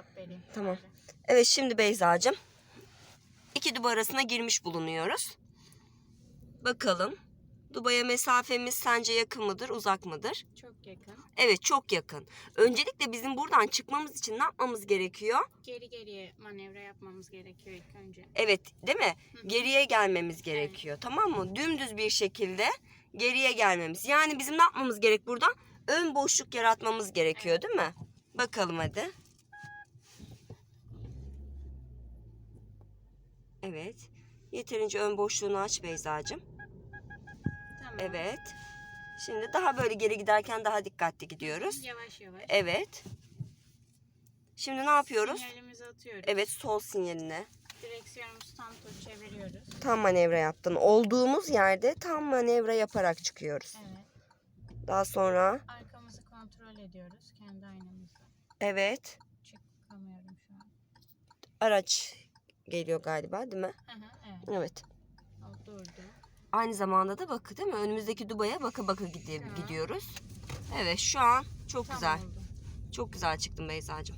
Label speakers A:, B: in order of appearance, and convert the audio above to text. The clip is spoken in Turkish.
A: cevap vereyim.
B: Tamam. Evet şimdi Beyza'cığım. iki duba arasına girmiş bulunuyoruz. Bakalım. Dubaya mesafemiz sence yakın mıdır, uzak mıdır?
A: Çok yakın.
B: Evet çok yakın. Öncelikle bizim buradan çıkmamız için ne yapmamız gerekiyor?
A: Geri geriye manevra yapmamız gerekiyor ilk önce.
B: Evet değil mi? Geriye gelmemiz gerekiyor tamam mı? Dümdüz bir şekilde geriye gelmemiz. Yani bizim ne yapmamız gerek burada? Ön boşluk yaratmamız gerekiyor değil mi? Bakalım hadi. Evet. Yeterince ön boşluğunu aç Beyza'cığım.
A: Tamam.
B: Evet. Şimdi daha böyle geri giderken daha dikkatli gidiyoruz.
A: Yavaş yavaş.
B: Evet. Şimdi ne yapıyoruz?
A: Sinyalimizi atıyoruz.
B: Evet sol sinyaline.
A: Direksiyonumuzu tam tur çeviriyoruz.
B: Tam manevra yaptın. Olduğumuz yerde tam manevra yaparak çıkıyoruz.
A: Evet.
B: Daha sonra
A: Arkamızı kontrol ediyoruz kendi aynamızla.
B: evet
A: Çıkamıyorum şu an.
B: araç geliyor galiba değil mi?
A: Hı hı, evet.
B: Evet. Aynı zamanda da bakı değil mi? Önümüzdeki Dubai'ye baka baka gidi- gidiyoruz. Evet şu an çok
A: Tam
B: güzel.
A: oldu.
B: Çok güzel çıktın Beyza'cığım.